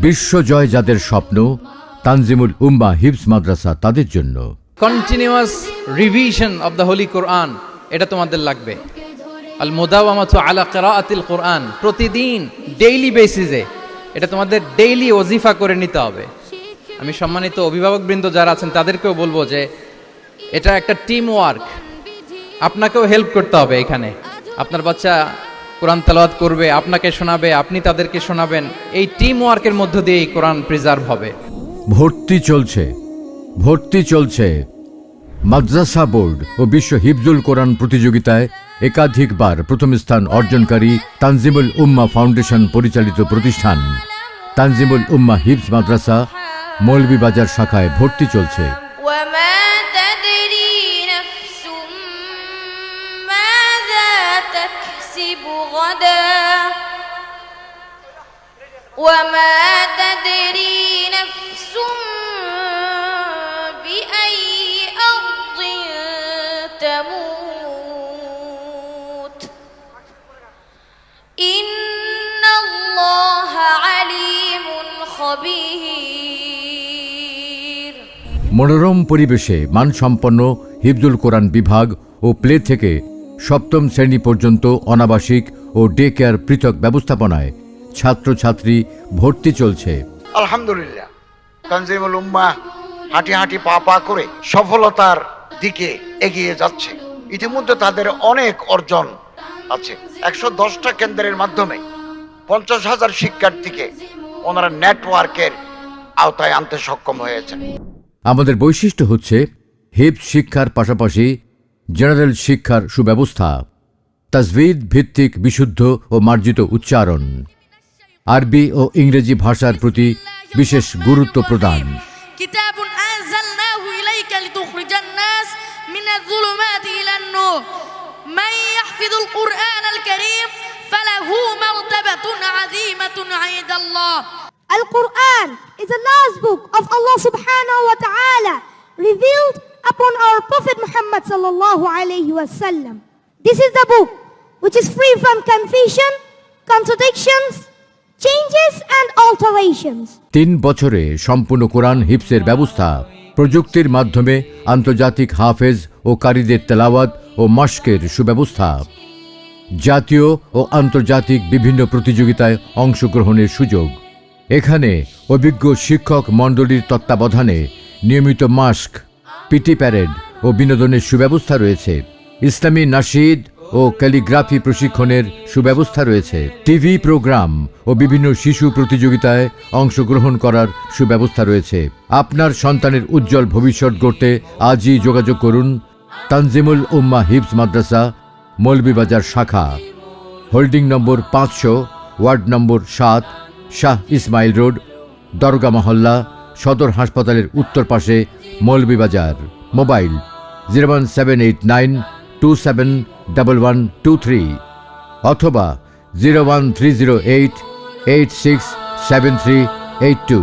বিশ্বজয় যাদের স্বপ্ন, তানজিমুল উম্মা হিবস মাদ্রাসা তাদের জন্য। Continuous revision of the holy Quran এটা তোমাদের লাগবে। আল মোদাওয়ামাতু আলা কেরাআতিল কোরআন প্রতিদিন ডেইলি বেসিসে এটা তোমাদের ডেইলি ওজিফা করে নিতে হবে। আমি সম্মানিত অভিভাবকবৃন্দ যারা আছেন, তাদেরকেও বলব যে এটা একটা টিম ওয়ার্ক আপনাকেও হেল্প করতে হবে এখানে। আপনার বাচ্চা কোরআন তেলাওয়াত করবে, আপনাকে শোনাবে, আপনি তাদেরকে শোনাবেন। এই টিম ওয়ার্কের মধ্য দিয়েই কোরআন প্রিজার্ভ হবে। ভর্তি চলছে ভর্তি চলছে। মাদ্রাসা বোর্ড ও বিশ্ব হিফজুল কোরআন প্রতিযোগিতায় একাধিকবার প্রথম স্থান অর্জনকারী তানজিমুল উম্মা ফাউন্ডেশন পরিচালিত প্রতিষ্ঠান। তানজিমুল উম্মা হিফজ মাদ্রাসা, মৌলভীবাজার শাখায় ভর্তি চলছে। تكسب غدا وما تدري نفس بأي أرض تموت إن الله عليم خبير মনোরম পরিবেশে মানসম্পন্ন হিফজুল কোরআন বিভাগ ও প্লে থেকে সপ্তম শ্রেণি পর্যন্ত অনাবাসিক ও ডে কেয়ার পৃথক ব্যবস্থাপনায় ছাত্রছাত্রী ভর্তি চলছে। আলহামদুলিল্লাহ। তানজিমুল উম্মা হাঁটি হাঁটি পা পা করে সফলতার দিকে এগিয়ে যাচ্ছে। ইতিমধ্যে তাদের অনেক অর্জন আছে। একশো দশটা কেন্দ্রের মাধ্যমে পঞ্চাশ হাজার শিক্ষার্থীকে ওনারা নেটওয়ার্কের আওতায় আনতে সক্ষম হয়েছেন। আমাদের বৈশিষ্ট্য হচ্ছে হিপ শিক্ষার পাশাপাশি জেনারেল শিক্ষার সুব্যবস্থা তাজভিদ ভিত্তিক বিশুদ্ধ ও মার্জিত উচ্চারণ আরবি ও ইংরেজি ভাষার প্রতি বিশেষ গুরুত্ব প্রদান। Al-Quran is the last book of Allah subhanahu wa ta'ala revealed upon our Prophet Muhammad sallallahu alayhi wasallam. This is the book which is free from confusion, contradictions, changes and alterations. তিন বছরে সম্পূর্ণ কোরআন হিপসের ব্যবস্থা প্রযুক্তির মাধ্যমে আন্তর্জাতিক হাফেজ ও কারীদের তেলাওয়াত ও মস্কের সুব্যবস্থা জাতীয় ও আন্তর্জাতিক বিভিন্ন প্রতিযোগিতায় অংশগ্রহণের সুযোগ এখানে অভিজ্ঞ শিক্ষক মণ্ডলীর তত্ত্বাবধানে নিয়মিত মাস্ক পিটি প্যারেড ও বিনোদনের সুব্যবস্থা রয়েছে। ইসলামী নাশিদ ও ক্যালিগ্রাফি প্রশিক্ষণের সুব্যবস্থা রয়েছে। টিভি প্রোগ্রাম ও বিভিন্ন শিশু প্রতিযোগিতায় অংশগ্রহণ করার সুব্যবস্থা রয়েছে। আপনার সন্তানের উজ্জ্বল ভবিষ্যৎ গড়তে আজই যোগাযোগ করুন তানজিমুল উম্মা হিবস মাদ্রাসা, মৌলভীবাজার শাখা। হোল্ডিং নম্বর পাঁচশো, ওয়ার্ড নম্বর সাত, শাহ ইসমাইল রোড, দরগা মহল্লা সদর হাসপাতালের উত্তর পাশে Moulvibazar. Mobile zero one seven eight nine two seven double one two three অথবা zero one three zero eight eight six seven three eight two.